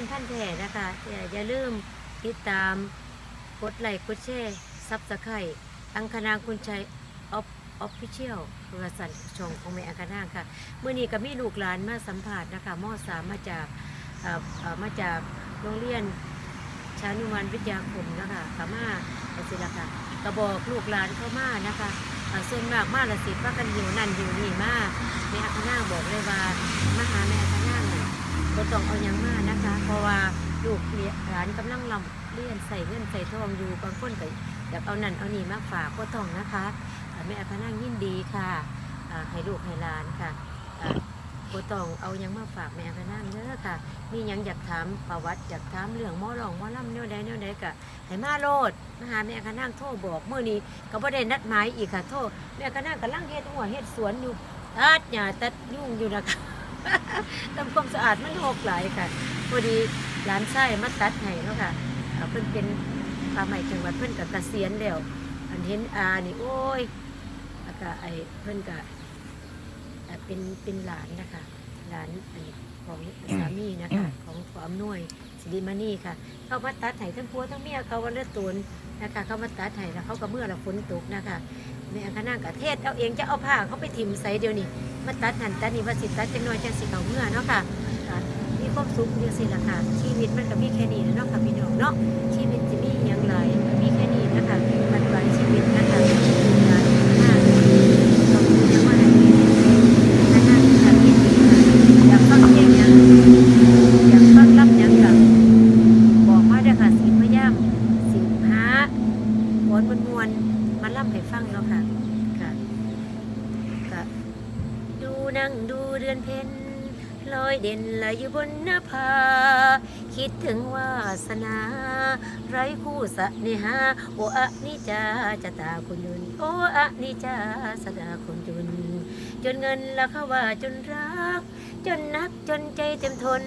นเอ่อแฟนพันแท้นะคะอย่าลืมติดตามกดไลค์กดแชร์ซับสไครต์อังคณาคุณชัยออฟออฟฟิเชียลโทรศัพท์ช่องของแม่อังคณาค่ะเมื่อนี้ก็มีลูกหลานมาสัมผัสนะคะมสามมาจากเอ่อเอ่อมาจากโรงเรียนชานุวันวิทยาคมนะคะกามาเอาสิละค่ะกระบอกลูกหลานเข้ามานะคะเออส่วนมากมาละสิว่ากันอยู่นั่นอยู่นี่มาแม่อังคณาบอกเลยว่ามาหาแม่อังคณาเนี่ยบ่ต้องเอายังมานะคะ เพราะว่าลูกหลานกำลังลำเรียนใส่เงินใส่ทองอยู่บางคนก็อยากเอานั่นเอานี่มาฝากก็ต้องนะคะแม่อาคานั่งยินดีค่ะให้ลูกให้หลานค่ะอ่าบ่ต้องเอายังมาฝากแม่อาคานั่งเด้อค่ะ มียังอยากถามประวัติอยากถามเรื่องหมอหลองหมอล่ำแนวใดแนวใดก็ให้มาโลดมาหาแม่อาคานั่งโทรบอกเมื่อนี้ก็บ่ได้นัดหมายอีกค่ะโทรแม่อาคานั่งกำลังเฮ็ดหัวเฮ็ดสวนอยู่ตัดหญ้าตัดยุ่งอยู่นะคะทำความสะอาดมันหกหลายค่ะ พอดีร้านไส้มาตัดให้แล้วค่ะอ่าเพิ่นเป็นป่าใหม่จังหวัดเพิ่นกับเกษียณแล้วอันเห็นอานี่โอ้ยแล้วก็ไอ้เพิ่นก็อ่าเป็นเป็นหลานนะคะหลานอันของสามีนะคะของขออำนวยสิริมานีค่ะ เขามาตัดไห้ทั้งพัวทั้งเมียเขาว่าเลือดตูนนะคะ เขามาตัดไห้แล้วเขาก็เมื่อละฝนตกนะคะแม่อังคณางกับเทศเอาเองจะเอาผ้าเขาไปถิ่มใส่เดียวนี่มาตัดหันตัดนี่ว่าสิตัดจังน้อยจังสิเขาเมื่อเนาะค่ะอ่ามี ความสุขเดียวสิละค่ะ ชีวิตมันก็มีแค่นี้แล้วเนาะค่ะพี่น้องเนาะชีวิตจะมีอย่างไรมีแค่นี้นะคะปัจจุบันชีวิตนะคะงานต้นไม้ย่างว่านนี้งานต้นไม้ย่างอยากตั้งเพียงยังอยากตั้งรับยังกับบอกว่าเด็กค่ะสีพะยำสีผ้าวนๆๆมันรับไปฟังเราค่ะค่ะค่ะดูนั่งดูเรือนเพ็ญ ลอยเด่นลอยอยู่บนหน้าผาคิดถึงวาสนา ไร้คู่สะเนหาโออะนิจาจะตาคุณยุนโออะนิจาสดาคุณยุนจนเงินละเขาว่าจนรัก จนนักจนใจเต็มทน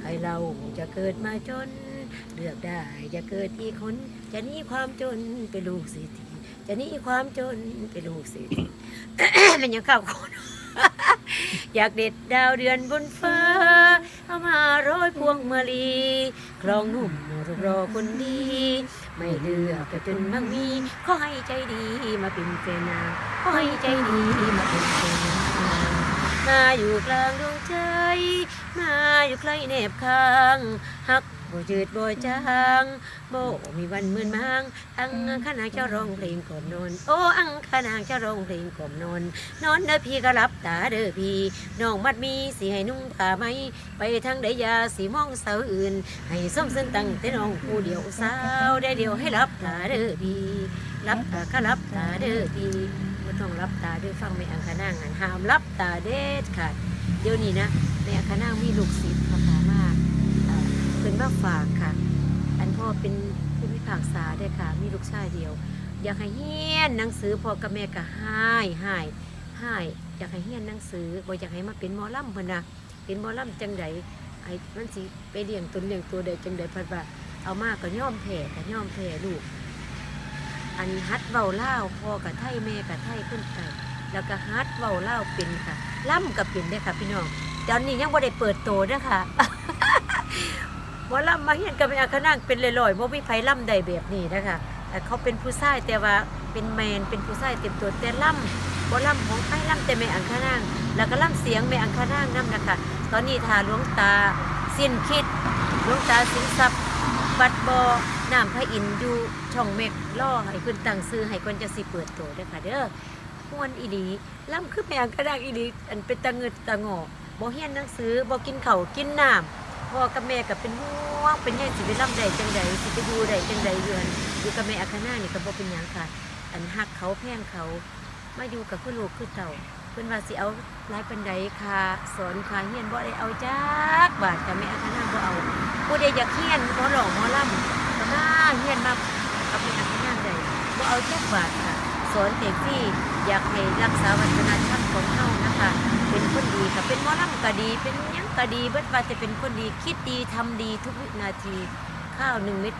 ให้เราจะเกิดมาจน เลือกได้จะเกิดอีกคน จะหนีความจนเป็นลูกเศรษฐีจะหนีความจนเป็นลูกเศรษฐีมันยังเข้าคน อยากเด็ดดาวเดือนบนฟ้า เอามาร้อยพวงมาลีครองหนุ่มรูปรอคนดี ไม่เลือกแต่จนมั่งมีขอให้ใจดีมาเป็นเฟนางขอให้ใจดีมาเป็นเฟนางมาอยู่กลางดวงใจ มาอยู่ใกล้แนบข้างหักบ่จืดบ่จางบ่มีวันเหมือนมางอังขนางจะร้องเพลงก่อนนอน โอ้อังขนางจะร้องเพลงก่อนนอน นอนเด้อพี่ก็รับตาเด้อพี่น้องมัดมีสิให้นุ่งผ้าไหมไปทางใดยาสีมองสาวอื่น ให้ส้มซึ่งตั้งแต่น้องผู้เดียวสาวได้เดียวให้รับตาเด้อพี่รับตาก็รับตาเด้อพี่ไม่ต้องรับตาเด้อฟังไม่อังคณางหันห้ามรับตาเด็ดขาดเดี๋ยวนี้นะในอังคณางมีลูกศิษย์มาถามาอ่า เพิ่นมาฝากค่ะ อันพ่อเป็นผู้พิพากษาได้ค่ะ มีลูกชายเดียว อยากให้เฮียนหนังสือพ่อกับแม่ก็ให้ให้ให้อยากให้เฮียนหนังสือบ่อยากให้มาเป็นหมอลำเพิ่นนะเป็นหมอลำจังใดไอ้มันสิไปเลี้ยงตนเลี้ยงตัวใดจังใดเพิ่นว่าเอามาก็ย่อมแผ่ก็ย่อมแผ่ลูกอันฮัดเว้าเล่าพ่อกับไทยแม่กับไทยขึ้นไปแล้วก็ฮัดเว้าเล่าเป็นค่ะล่ำกับเป็นเด้ค่ะพี่น้องตอนนี้ยังบ่ได้เปิดโตเด้ค่ะ ว่าล่ำมาเฮียนกับเป็นอาคณางเป็นลอยๆบ่มีไผล่ำใดแบบนี้นะคะแต่เขาเป็นผู้ชายแต่ว่าเป็นแมนเป็นผู้ชายเต็มตัวแต่ล่ำบ่ล่ำของไผล่ำแต่แม่อังคณางแล้วก็ล่ำเสียงแม่อังคณางนํนะคะตอนนี้ทาหลวงตาสิ้นคิดหลวงตาสินทรัพย์บัดบอน้ำพระอินทร์อยู่ช่องเมกล่อให้เพิ่นตั้งซื้อให้คนจะสิเปิดโตเด้อค่ะเด้อมวนอีหลีล่ำคือแม่อังคณางอีหลีอันเป็นตะเงิดตะงอบ่เฮียนหนังสือบ่กินเข้ากินน้ำ พ่อกับแม่ก็เป็นห่วงเป็นยังสิไปร่ำใดจังใดสิไปอยู่ใดจังใดอยู่อันอยู่กับแม่อาคานานี่ก็บ่เป็นหยังค่ะ อันฮักเขาแพงเขามาอยู่กับคือลูกคือเต่าเพิ่นว่าสิเอาหลายปานใดค่ะสอนค่ะเฮียนบ่ได้เอาจักบาทกับแม่อาคานาบ่เอาผู้ใดอยากเฮียนบ่หลอกบ่ล่ำก็มาเฮียนมากับแม่อาคานาได้บ่เอาจักบาทค่ะ สอนเต็มที่อยากให้รักษาวัฒนธรรมของเฮานะคะ เป็นคนดีค่ะเป็นหมอลำก็ดี เป็นหยังก็ดีเบิดว่าจะเป็นคนดีคิดดีทำดีทุกวินาทีข้าวหนึ่งเม็ด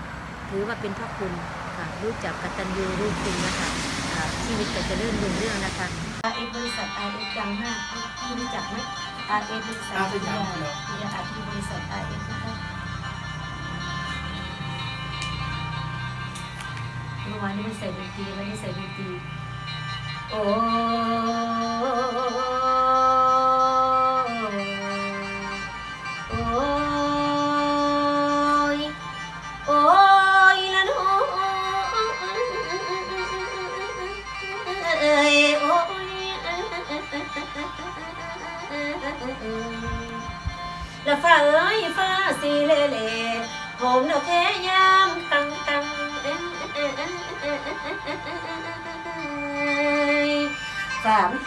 ถือว่าเป็นพระคุณค่ะรู้จักกตัญญูรู้คุณนะคะอ่าชีวิตก็จะเริ่มรุ่งเรื่องนะคะ R F บริษัท R F ดังมากคุณรู้จักไหม R F บริษัทอาสยามพิยาอาที่บริษัท R F ใส่ வனு சவிட்டி வனு சவிட்டி ஓ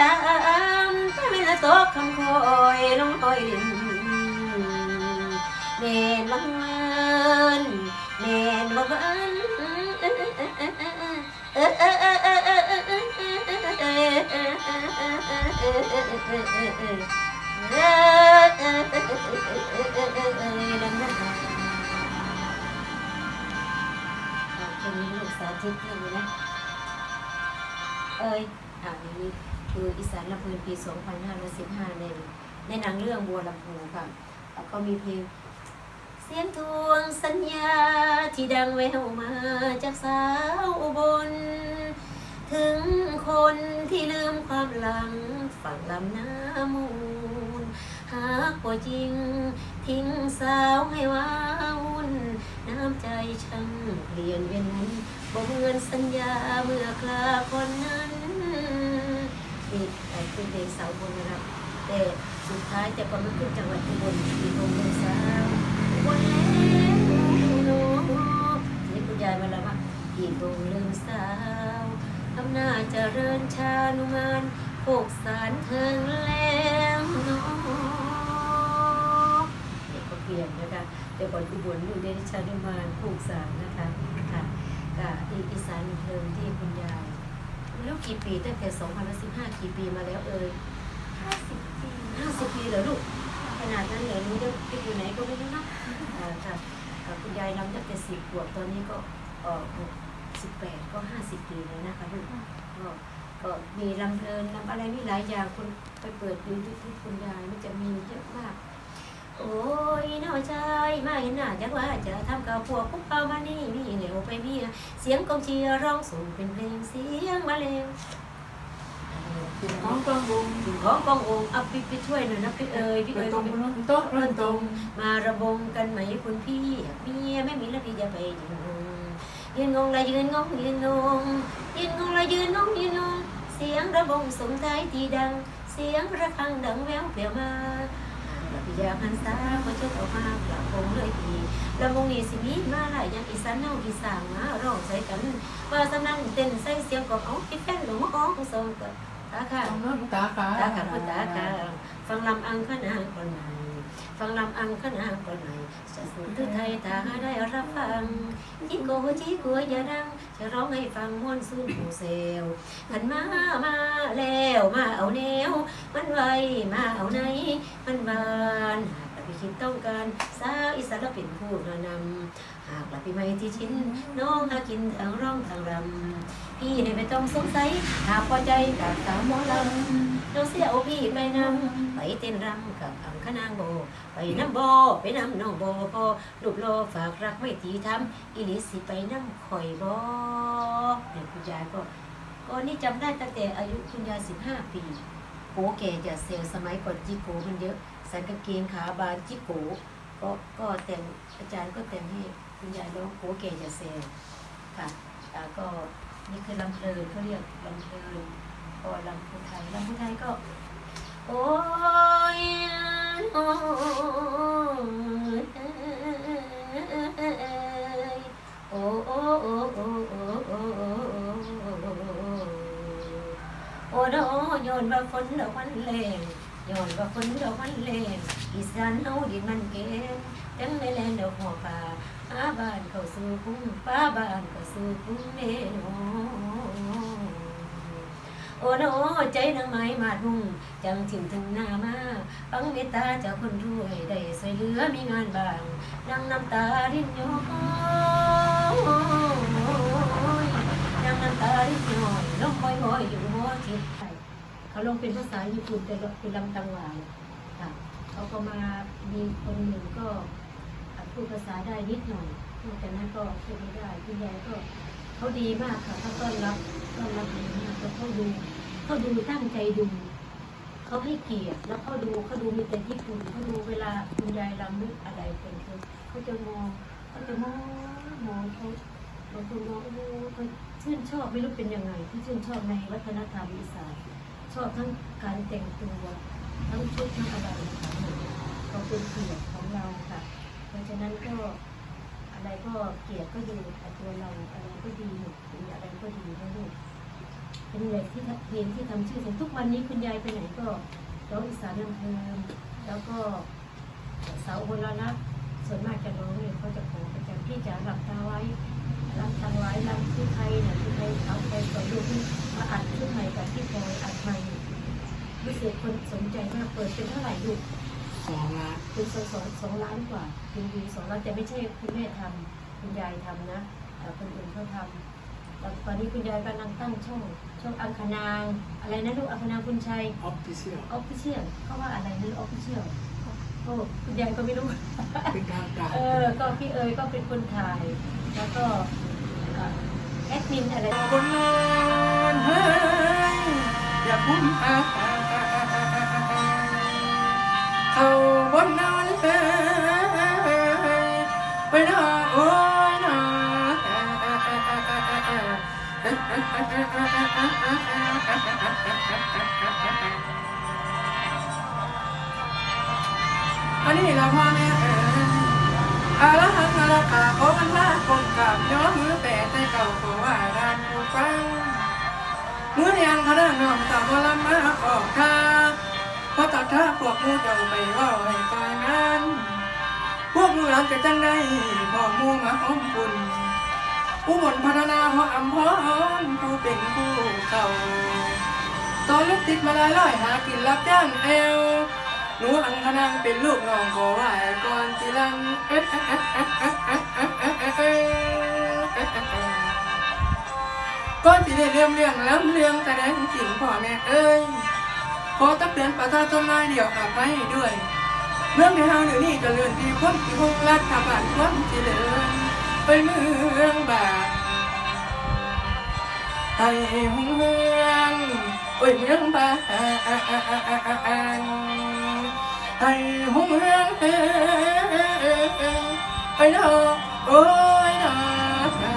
ตามถ้าเป็นตกคำคอยลงคอยดินเด่นบังเอิญเด่นบังเอิญสาธิตเลยนะ ơi à, ยอ่านี้คืออีสานลำเพลินปี 2515 ในในหนังเรื่องบัวลำพูค่ะ แล้วก็มีเพลงเสียงทวงสัญญาที่ดังแววมาจากสาวอุบล ถึงคนที่ลืมความหลังฝั่งลำน้ำมูล หากว่าจริง ทิ้งสาวให้ว้าวุ่น น้ำใจช่างเปลี่ยนเวียนนั้นบ่เหมือนสัญญาเมื่อกลาคนนั้น นี่ไอ้คือเพลงสาวบนนะครับ แต่สุดท้ายแต่ก่อนมันขึ้นจังหวัดอุบลมีโรงเรียนสาวอุบนแล้วโน้นี่คุณยายมาแล้วว่าอีกโรงเรือนสาวอำนาจเจริญชานุมานโคกสารเทิงแล้วเน้องเด็กก็เปลี่ยนนะคะแต่ก่อนอุบลอยู่ในชานุมานโคกสารนะคะค่ะกับอีสานเพลินที่คุณยาย แล้วกี่ปีตั้งแต่2015กี่ปีมาแล้วเอ่ยห้าสิบปีห้าสิบปีเหรอลูก ขนาดนั้นเหรอรู้จะไปอยู่ไหนก็ไม่รู้นะอ่าค่ะอ่าคุณยายนำตั้งแต่สิบขวบตอนนี้ก็เออหกสิบแปดก็ห้าสิบปีแล้วนะคะลูกก็ก็มีลำเพลินลำอะไรมีหลายอย่างคุณไปเปิดดูยูทูบคุณยายมันจะมีเยอะมาก โอ้ยน้อยชายมาเห็นหน้าจักว่าจะทำกับพวกพวกเอามานี่มีเหนียวไปมีเสียงกองเชียร์ร้องส่งเป็นเพลงเสียงมาเลวถึงห้องกลางวงของกององค์เอาพี่ไปช่วยหน่อยนะพี่เอ๋ยพี่เปิเอ๋ดยตรงพี่บนโต๊ะเริ่มตรงมาระบงกันไหมคุณพี่เมียไม่มีแล้วพี่จะไปยืนงงยืนงงละยืนงงยืนงงยืนงงละยืนงงยืนงงเสียงระบงสมท้ายทีดัง เสียงระฆังดังแววเปลี่ยวมา แล้วพี่อยากหันสาคนเชิดออกมากลับคงเลยดีลำวงนี้สิมีมาหลายยังอีสานเน่าอีสานมาร้องใส่กันว่าสนั่นเต้นใส่เสียงกับเอาที่แฟนหลงมาอ้องส่งกับตาค่ะตาค่ะตาขาตากับพุทธากาฟังลำอังคณาคนหม่ ฟังลำอังคณาคนหม่จะสุดไทยตาได้รับฟังจิโกจิโกอย่าดัง จะร้องให้ฟังม่วนซื่นหูเซลขันมา มาแล้วมาเอาแนว มันไวมาเอาไหน มันบานหากเราไปคิดต้องการสาวอีสราเป็นผู้นำหากเราไปไม่ที่ชิ้น น้องหากินทางร้องทางรำพี่เนี่ยไม่ต้องสงสัยหากพอใจกับสาวหมอลำ น้องเสียเอาพี่ไปนำไปเต้นรำกับอังคณางโบ ไปน้ำโบไปน้ำน้องโบพอลูกโลฝากรักไม่ตีทำอีหลิสิไปน้ำข่อยบอเนี่ยคุณยายก็ก็นี่จำได้ตั้งแต่อายุคุณยายสิบห้าปีโกแก่จะเซลล์สมัยก่อนจิโกมันเยอะใส่กางเกงขาบานจิโกก็ก็แต่งอาจารย์ก็แต่งให้คุณยายร้องโกแก่จะเซลล์ค่ะอ่าก็นี่คือลำเพลินเขาเรียกลำเพลิน ก็ลำพูไทยลำพูไทยก็ โอ้ยโอ้ยโอ้โอ้โอ้โอ้โอ้โอ้โอ้ดอย้อนว่าฝนดอกมันแรงย้อนว่าฝนดอกมันแรงอีสานเฮาดินมันเก่งจังได้แลนดอกหัวป่าหาบ้านเข้าสู่กรุงป้าบ้านเข้าสู่กรุงเด้อโอ้โนใจนางไม้มาดุ่งจังถิ่มถึงหน้ามาฟังเมตตาจากคนรวยได้สวยเหลือมีงานบางนั่งน้ำตารินย้อยนั่งน้ำตารินย้อยลงคอยคอยอยู่หัวทิศเขาลงเป็นภาษาญี่ปุ่นแต่เป็นลำตังหวายค่ะเขาก็มามีคนหนึ่งก็พูดภาษาได้นิดหน่อยนอกจากนั้นก็พูดไม่ได้คุณยายก็เขาดีมากค่ะเขาต้อนรับต้อนรับดีมากเขาดู เขาดูตั้งใจดูเขาให้เกียรติแล้วเขาดูเขาดูมีแต่ญี่ปุ่นเขาดูเวลาคุณยายรำลึกอะไรเป็นเขาเขาจะมองเขาจะมองมองเขาบางคนมองโอ้เขาชื่นชอบไม่รู้เป็นยังไงที่ชื่นชอบในวัฒนธรรมอีสานชอบทั้งการแต่งตัวทั้งชุดทั้งอะไรเขาเป็นเกียรติของเราค่ะ เพราะฉะนั้นก็อะไรก็เกียดก็ดีตัวเราอะไรก็ดีหมดอะไรก็ดีนะลูก เป็นเด็กที่เพลงที่ทำชื่อเสียงทุกวันนี้คุณยายไปไหนก็ร้องอีสานลำเพลินแล้วก็สาวโบราณรักส่วนมากจะร้องเนี่ยเขาจะขอประจำที่จะหลับตาไว้หลับตาไว้ลำที่ไทยเนี่ยที่ไทยเอาไปสอดูที่มาอัดชุดใหม่กับที่พลอยอัดใหม่รู้สึกคนสนใจมากเปิดเป็นเท่าไหร่ลูกสองล้านเป็นสองสองสองล้านกว่ารีวิวสองล้านแต่ไม่ใช่คุณแม่ทำคุณยายทำนะเอ่คนอื่นเขาทำ ตอนนี้คุณยายกำลังตั้งช่องช่องอังคณางอะไรนะลูกอังคณางคุณชัยออฟฟิเชียลออฟฟิเชียลเขาว่าอะไรนะออฟฟิเชียลโอ้คุณยายก็ไม่รู้เป็นทางการเออก็พี่เอ๋ยก็เป็นคนถ่าย แล้วก็เอ่อแอดมินอะไรคนนอนเฮ้ยอย่าพุ่มอาเขา อันนี้เราพ่อแม่เอ๋ยอาละหังอาละกาโอมันลาคงกราบย้อมมือแปะใจเก่าขอว่าดานผู้ฟังมือเรียงคณะน้อมตามวลมาออกทาเพราะตัดท่าพวกมูเจ้าไปว่าให้กายงานพวกมูหลานจะจังได้พ่อมูมาหอมปุ่น ผู้บนพัฒนาเพราะอำพรผู้เป็นผู้เก่าตอนลูกติดมาลายลอยหากินรับจ้างเอวหนูอังคณางเป็นลูกน้องขอไหวก่อนสิลังก่อนสิได้เรื่องเรื่องล้ำเรื่องแต่แดงจริงพ่อแม่เอ้ยขอตักเตือนประชาชนนายเดียวอาบไว้ด้วยเมื่องในเฮาเดี๋ยวนี้ก็เลื่อนที่คนที่คงรัฐบาลความเจริญ ไปเมืองบางให้เมืองโอ้ยเมืองบางให้หงเมืองไปเนาะโอ้ยเนาะ